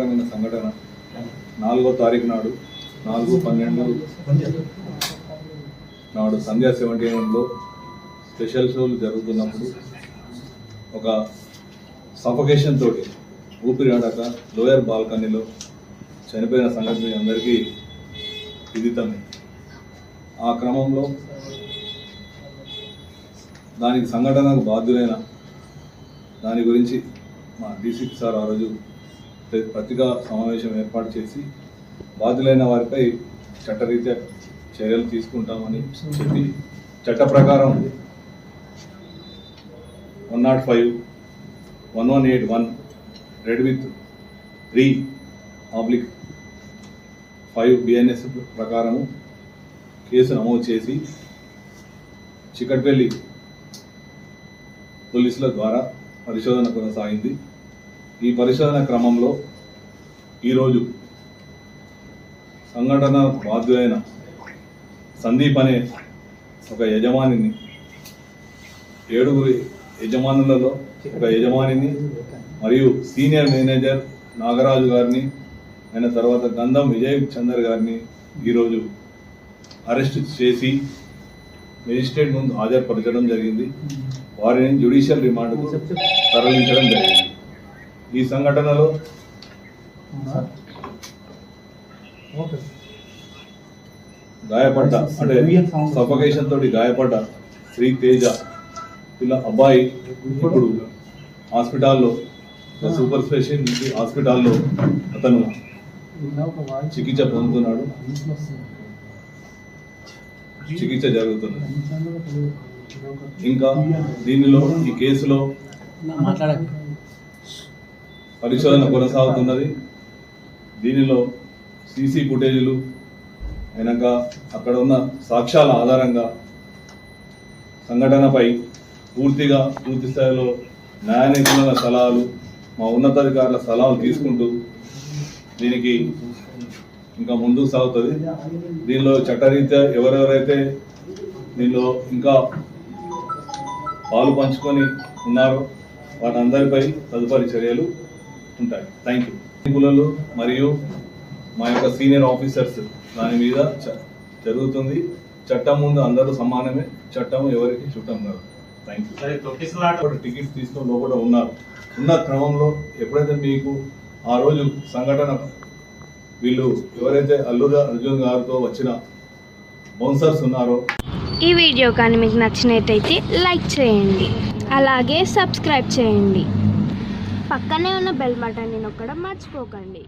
సంఘటన నాలుగో తారీఖు నాడు నాలుగు పన్నెండు నాడు సంధ్యా సెవెంటీ సెవెంటీన్లో స్పెషల్ షోలు జరుగుతున్నప్పుడు ఒక సఫకేషన్ తోటి ఊపిరి ఆడక లోయర్ బాల్కనీలో చనిపోయిన సంగతి మీ అందరికీ విదితమే ఆ క్రమంలో దానికి సంఘటనకు బాధ్యులైన దాని గురించి మా డీసీపీ సార్ ఆ రోజు పత్రికా సమావేశం ఏర్పాటు చేసి బాధ్యులైన వారిపై చట్టరీత్యా చర్యలు తీసుకుంటామని చెప్పి చట్ట ప్రకారం one naught five one one eight one read with three oblique five BNS ప్రకారము కేసు నమోదు చేసి చికట్పల్లి పోలీసుల ద్వారా పరిశోధన కొనసాగింది. ఈ పరిశోధన క్రమంలో ఈరోజు సంఘటన బాధ్యులైన సందీప్ అనే ఒక యజమానిని ఏడుగురి యజమానులలో ఒక యజమానిని మరియు సీనియర్ మేనేజర్ నాగరాజు గారిని ఆయన తర్వాత గంధం విజయ్ చందర్ గారిని ఈరోజు అరెస్ట్ చేసి మెజిస్ట్రేట్ ముందు హాజరుపరచడం జరిగింది. వారిని జ్యుడిషియల్ రిమాండ్కు తరలించడం జరిగింది. ఈ సంఘటనలో? గాయపడ్డ అంటే సఫకేషన్ తోటి గాయపడ్డ శ్రీ తేజ ఇలా అబ్బాయి ఇప్పుడు హాస్పిటాల్లో సూపర్ స్పెషాలిటీ హాస్పిటాల్లో అతను చికిత్స పొందుతున్నాడు. చికిత్స జరుగుతుంది. ఇంకా దీనిలో ఈ కేసులో పరిశోధన కొనసాగుతున్నది. దీనిలో సీసీ ఫుటేజీలు అయినాక అక్కడ ఉన్న సాక్ష్యాల ఆధారంగా సంఘటనపై పూర్తిగా పూర్తి స్థాయిలో న్యాయ నిపుణుల సలహాలు మా ఉన్నతాధికారుల సలహాలు తీసుకుంటూ దీనికి ఇంకా ముందుకు సాగుతుంది. దీనిలో చట్టరీత్యా ఎవరెవరైతే దీనిలో ఇంకా పాలు పంచుకొని ఉన్నారో వారందరిపై తదుపరి చర్యలు ఉంటాయి థ్యాంక్ యూ మరియు మా యొక్క సీనియర్ ఆఫీసర్స్ దాని మీద చ- జరుగుతుంది. చట్టం ముందు అందరూ సమానమే. చట్టం ఎవరికి చుట్టం కాదు. థ్యాంక్ యూ టికెట్స్ తీసుకొని లోపల ఉన్నారు? ఉన్న క్రమంలో ఎప్పుడైతే మీకు ఆ రోజు సంఘటన వీళ్ళు ఎవరైతే అల్లు అర్జున్ గారితో వచ్చిన బౌన్సర్స్ ఉన్నారో ఈ వీడియో కానీ మీకు నచ్చినట్టయితే లైక్ చేయండి. అలాగే సబ్స్క్రైబ్ చేయండి. పక్కనే ఉన్న బెల్ బటన్ నేను ఒక్కడ మర్చిపోకండి.